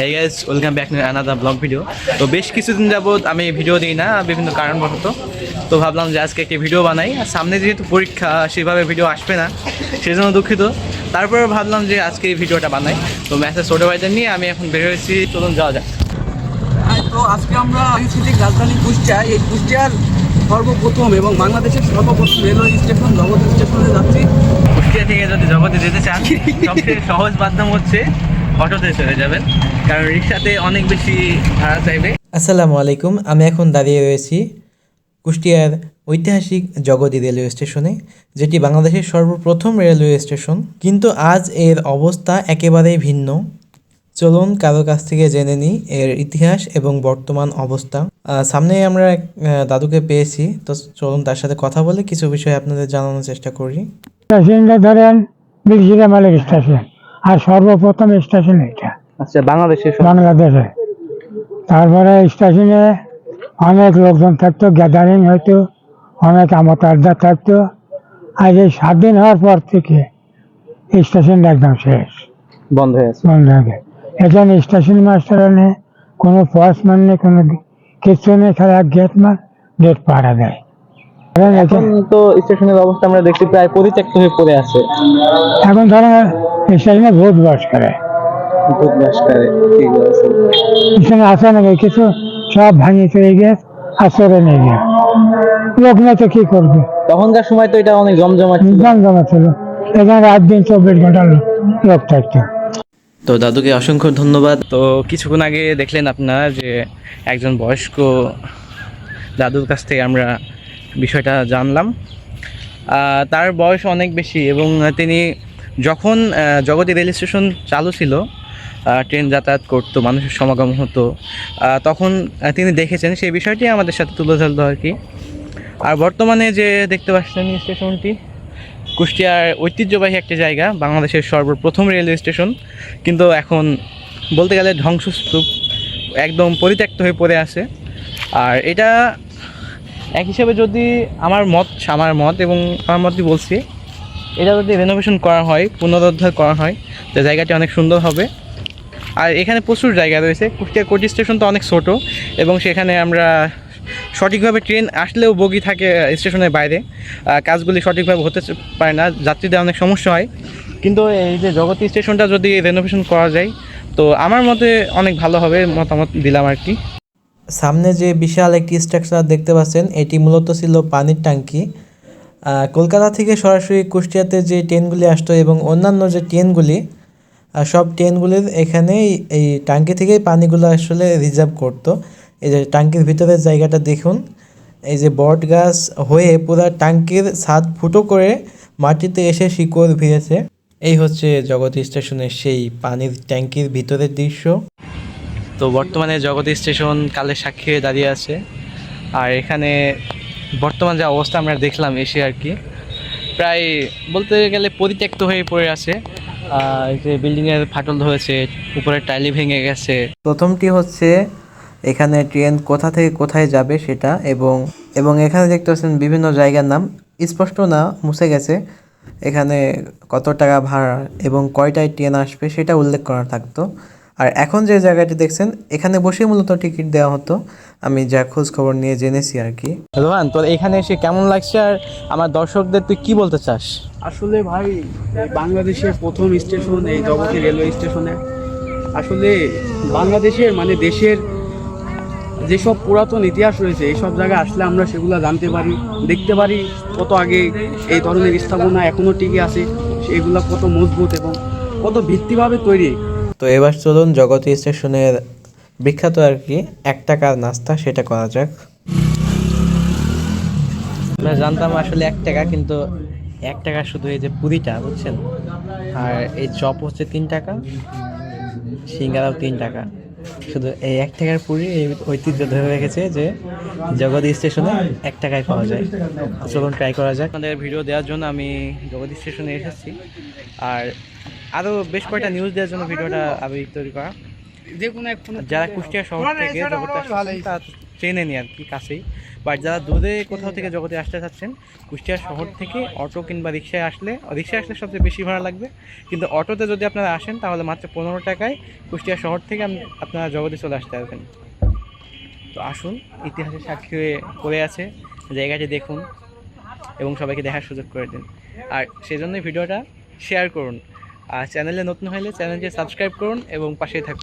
হ্যাঁ guys welcome back another vlog video তো বেশ কিছুদিন যাবত আমি ভিডিও দিই না বিভিন্ন কারণবশত। তো ভাবলাম যে আজকে একটি ভিডিও বানাই। আর সামনে যেহেতু পরীক্ষা সেভাবে ভিডিও আসবে না সেজন্য দুঃখিত। তারপরে ভাবলাম যে আজকে এই ভিডিওটা বানাই। তো ম্যাসেজ ছোটো ভাইদের নিয়ে আমি এখন বের হয়েছি। চলুন যাওয়া যাক। তো আজকে আমরা সাংস্কৃতিক রাজধানী কুষ্টিয়া এই কুষ্টিয়ার সর্বপ্রথম এবং বাংলাদেশের সর্বপ্রথম রেলওয়ে স্টেশন জগৎ স্টেশনে যাচ্ছি। কুষ্টিয়া থেকে যদি জগতে যেতে চান সবচেয়ে সহজ মাধ্যম হচ্ছে অটোতে চলে যাবেন কারণ রিক্সাতে অনেক বেশি ভাড়া চাইবে। আসসালামু আলাইকুম আমি এখন দাঁড়িয়ে রয়েছি কুষ্টিয়ার ঐতিহাসিক জগতী রেলওয়ে স্টেশনে যেটি বাংলাদেশের সর্বপ্রথম রেলওয়ে স্টেশন। কিন্তু আজ এর অবস্থা একেবারেই ভিন্ন। চলুন কারও কাছ থেকে জেনে নিই এর ইতিহাস এবং বর্তমান অবস্থা। আহ, সামনেই আমরা এক দাদুকে পেয়েছি তো চলুন তার সাথে কথা বলে কিছু বিষয় আপনাদের জানানোর চেষ্টা করি। স্টেশনটা ধরেন মালিক স্টেশন। আর সর্বপ্রথম স্টেশন এটা আচ্ছা বাংলাদেশের বাংলাদেশে। তারপরে স্টেশনে অনেক লোকজন থাকতো গ্যাদারিং হতো অনেক আমত আড্ডা থাকতো। আজ এই স্বাধীন হওয়ার পর থেকে স্টেশনটা একদম শেষ। বন্ধ হয়ে আছে বন্ধ হয়ে গেছে। এখানে স্টেশন মাস্টার নেই কোনো পড়াশোনা নেই কোনো কিছু নেই খালি এক গেট মার গেট পাড়া দেয়। এখন এখানে তো স্টেশনের অবস্থা আমরা দেখছি প্রায় পরিত্যক্ত হয়ে পড়ে আছে। এখন ধরেন ভোট বাস করে। ঠিক আছে। সব ভাঙিয়ে চলে গিয়ে আসরে নিয়ে গিয়ে। লোক না তো কি করবে? তখনকার সময় তো এটা অনেক জমজমাট ছিল। জমা ছিল। এখানে রাত দিন চব্বিশ ঘণ্টা লোক লোক থাকতো। তো দাদুকে অসংখ্য ধন্যবাদ। তো কিছুক্ষণ আগে দেখলেন আপনারা যে একজন বয়স্ক দাদুর কাছ থেকে আমরা বিষয়টা জানলাম। আহ, তার বয়স অনেক বেশি এবং তিনি যখন জগতী রেল স্টেশন চালু ছিল ট্রেন যাতায়াত করতো, মানুষের সমাগম হতো তখন তিনি দেখেছেন সেই বিষয়টি, আমাদের সাথে তুলে ধরলো আর কি। আর বর্তমানে যে দেখতে পাচ্ছেন স্টেশনটি, কুষ্টিয়ার ঐতিহ্যবাহী একটি জায়গা, বাংলাদেশের সর্বপ্রথম রেলওয়ে স্টেশন, কিন্তু এখন বলতে গেলে ধ্বংসস্তূপ, একদম পরিত্যক্ত হয়ে পড়ে আছে। আর এটা এক হিসেবে যদি আমার মত আমার মত এবং আমার মতই বলছি এটা যদি রেনোভেশন করা হয়, পুনরুদ্ধার করা হয়, তো জায়গাটি অনেক সুন্দর হবে। আর এখানে প্রচুর জায়গা রয়েছে। কুষ্টিয়া কোটি স্টেশন তো অনেক ছোট, এবং সেখানে আমরা সঠিকভাবে ট্রেন আসলেও বগি থাকে স্টেশনের বাইরে। কাজগুলি সঠিকভাবে হতে পারে না, যাত্রীদের অনেক সমস্যা হয়। কিন্তু এই যে জগতী স্টেশনটা যদি রেনোভেশন করা যায়, তো আমার মতে অনেক ভালো হবে মতামত দিলাম আর কি। সামনে যে বিশাল একটি স্ট্রাকচার দেখতে পাচ্ছেন, এটি মূলত ছিল পানির ট্যাঙ্কি। কলকাতা থেকে সরাসরি কুষ্টিয়াতে যে ট্রেনগুলি আসতো এবং অন্যান্য যে ট্রেনগুলি সব ট্রেনগুলির এখানেই এই ট্যাঙ্কি থেকেই পানিগুলো আসলে রিজার্ভ করতো। এই যে ট্যাঙ্কির ভিতরের জায়গাটা দেখুন, এই যে বট গাছ হয়ে পুরো ট্যাঙ্কির ছাদ ফুটো করে মাটিতে এসে শিকড় ভিড়েছে এই হচ্ছে জগতী স্টেশনের সেই পানির ট্যাঙ্কির ভিতরের দৃশ্য। তো বর্তমানে জগতী স্টেশন কালের সাক্ষী দাঁড়িয়ে আছে। আর এখানে বর্তমান যে অবস্থা আমরা দেখলাম এসে আর কি, প্রায় বলতে গেলে পরিত্যক্ত হয়ে পড়ে আছে। যে বিল্ডিংয়ের ফাটল ধরেছে, উপরের টাইলি ভেঙে গেছে। প্রথমটি হচ্ছে এখানে ট্রেন কোথা থেকে কোথায় যাবে সেটা এবং এবং এখানে দেখতে পাচ্ছেন বিভিন্ন জায়গার নাম। স্পষ্ট না, মুছে গেছে। এখানে কত টাকা ভাড়া এবং কয়টায় ট্রেন আসবে সেটা উল্লেখ করা থাকতো। আর এখন যে জায়গাটি দেখছেন এখানে বসে মূলত টিকিট দেওয়া হতো। আমি যা খোঁজ খবর নিয়ে জেনেছি আর কি। রোহান তোর এখানে এসে কেমন লাগছে আর আমার দর্শকদের তুই কি বলতে চাস? আসলে ভাই বাংলাদেশের প্রথম স্টেশন এই জগতী রেলওয়ে স্টেশনে। আসলে বাংলাদেশের মানে দেশের যেসব পুরাতন ইতিহাস রয়েছে এইসব জায়গায় আসলে আমরা সেগুলো জানতে পারি দেখতে পারি কত আগে এই ধরনের স্থাপনা এখনও টিকে আছে সেগুলো কত মজবুত এবং কত ভিত্তিভাবে তৈরি। তো এবার চলুন জগতী স্টেশনের বিখ্যাত আর কি এক টাকার নাস্তা সেটা করা যাক। আমরা জানতাম আসলে এক টাকা, কিন্তু এক টাকা শুধু এই যে পুরিটা, বুঝছেন? আর এই চপ হচ্ছে তিন টাকা, সিঙ্গারাও তিন টাকা। শুধু এই এক টাকার পুরি এই ঐতিহ্য ধরে রেখেছে যে জগদী স্টেশনে এক টাকায় পাওয়া যায়। চলুন ট্রাই করা যাক। আমাদের ভিডিও দেওয়ার জন্য আমি জগদী স্টেশনে এসেছি। আর আরও বেশ কয়েকটা নিউজ দেওয়ার জন্য ভিডিওটা আবেগ তৈরি করা। যে কোনো এক যারা কুষ্টিয়া শহর থেকে জগতে আসছেন ট্রেনে নিয়ে আর কি কাছেই। বাট যারা দূরে কোথাও থেকে জগতে আসতে চাচ্ছেন কুষ্টিয়া শহর থেকে অটো কিংবা রিক্সায় আসলে রিক্সায় আসলে সবচেয়ে বেশি ভাড়া লাগবে। কিন্তু অটোতে যদি আপনারা আসেন তাহলে মাত্র পনেরো টাকায় কুষ্টিয়া শহর থেকে আম- আপনারা জগতে চলে আসতে পারবেন। তো আসুন ইতিহাসের সাক্ষী হয়ে পড়ে আছে জায়গাটি দেখুন এবং সবাইকে দেখার সুযোগ করে দিন। আর সেজন্যই ভিডিওটা শেয়ার করুন। আর চ্যানেলে নতুন হলে চ্যানেলটি সাবস্ক্রাইব করুন এবং পাশেই থাকুন।